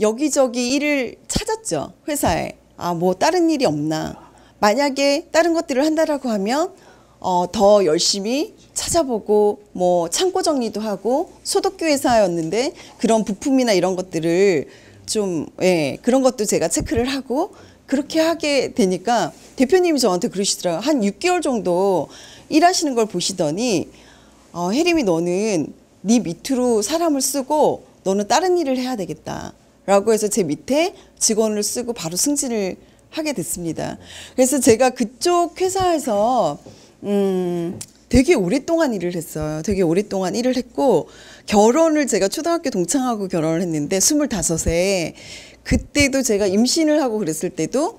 여기저기 일을 찾았죠. 회사에. 아, 뭐 다른 일이 없나. 만약에 다른 것들을 한다라고 하면 어, 더 열심히 찾아보고 뭐 창고 정리도 하고 소독교 회사였는데 그런 부품이나 이런 것들을 좀 예, 그런 것도 제가 체크를 하고 그렇게 하게 되니까 대표님이 저한테 그러시더라고요. 한 6개월 정도 일하시는 걸 보시더니 어, 혜림이 너는 네 밑으로 사람을 쓰고 너는 다른 일을 해야 되겠다. 라고 해서 제 밑에 직원을 쓰고 바로 승진을 하게 됐습니다. 그래서 제가 그쪽 회사에서 음 되게 오랫동안 일을 했어요. 되게 오랫동안 일을 했고 결혼을 제가 초등학교 동창하고 결혼을 했는데 25세 그때도 제가 임신을 하고 그랬을 때도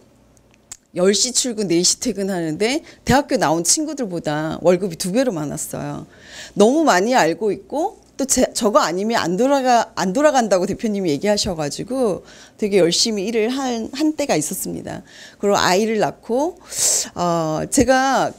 10시 출근, 4시 퇴근하는데 대학교 나온 친구들보다 월급이 두 배로 많았어요. 너무 많이 알고 있고 또 제, 저거 아니면 안 돌아가 안 돌아간다고 대표님이 얘기하셔가지고 되게 열심히 일을 한, 한 때가 있었습니다. 그리고 아이를 낳고 어 제가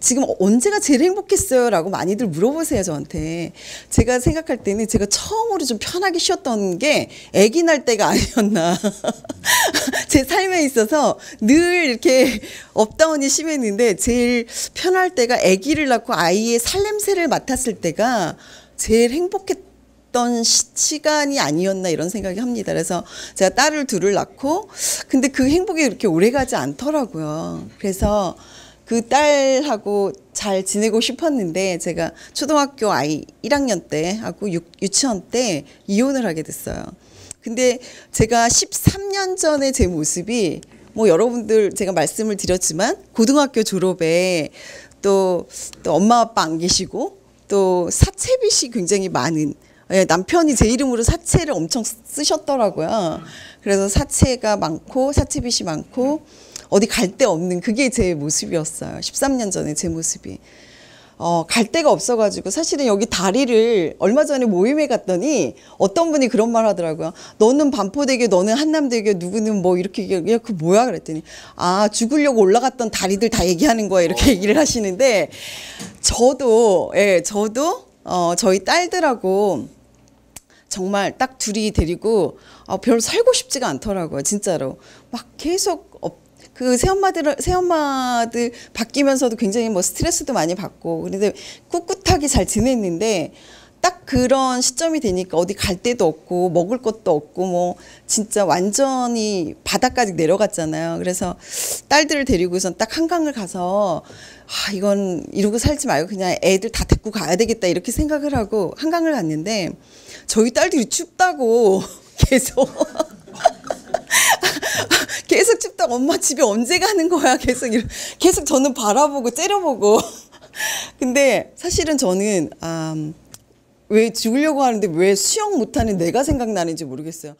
지금 언제가 제일 행복했어요 라고 많이들 물어보세요 저한테. 제가 생각할 때는 제가 처음으로 좀 편하게 쉬었던 게 아기 날 때가 아니었나. 제 삶에 있어서 늘 이렇게 업다운이 심했는데 제일 편할 때가 아기를 낳고 아이의 살냄새를 맡았을 때가 제일 행복했던 시, 간이 아니었나 이런 생각이 합니다. 그래서 제가 딸을 둘을 낳고 근데 그 행복이 그렇게 오래 가지 않더라고요. 그래서 그 딸하고 잘 지내고 싶었는데 제가 초등학교 아이 1학년 때 하고 유, 유치원 때 이혼을 하게 됐어요. 근데 제가 13년 전에 제 모습이 뭐 여러분들 제가 말씀을 드렸지만 고등학교 졸업에 또, 또 엄마 아빠 안 계시고 또 사채빚이 굉장히 많은 예, 남편이 제 이름으로 사채를 엄청 쓰셨더라고요. 그래서 사채가 많고 사채빚이 많고 어디 갈 데 없는 그게 제 모습이었어요. 13년 전에 제 모습이. 어, 갈 데가 없어가지고 사실은 여기 다리를 얼마 전에 모임에 갔더니 어떤 분이 그런 말 하더라고요. 너는 반포대교, 너는 한남대교, 누구는 뭐 이렇게 얘기해. 그 뭐야? 그랬더니 아, 죽으려고 올라갔던 다리들 다 얘기하는 거야. 이렇게 얘기를 하시는데 저도, 예, 저도 어, 저희 딸들하고 정말 딱 둘이 데리고 어, 별로 살고 싶지가 않더라고요. 진짜로. 막 계속 업, 그 새엄마들 새엄마들 바뀌면서도 굉장히 뭐 스트레스도 많이 받고 그런데 꿋꿋하게 잘 지냈는데 딱 그런 시점이 되니까 어디 갈 데도 없고 먹을 것도 없고 뭐 진짜 완전히 바닥까지 내려갔잖아요. 그래서 딸들을 데리고선 딱 한강을 가서 아 이건 이러고 살지 말고 그냥 애들 다 데리고 가야 되겠다 이렇게 생각을 하고 한강을 갔는데 저희 딸들이 춥다고 계속 계속 춥다 엄마 집에 언제 가는 거야 계속 계속 저는 바라보고 째려보고 근데 사실은 저는 아, 왜 죽으려고 하는데 왜 수영 못하는 내가 생각나는지 모르겠어요.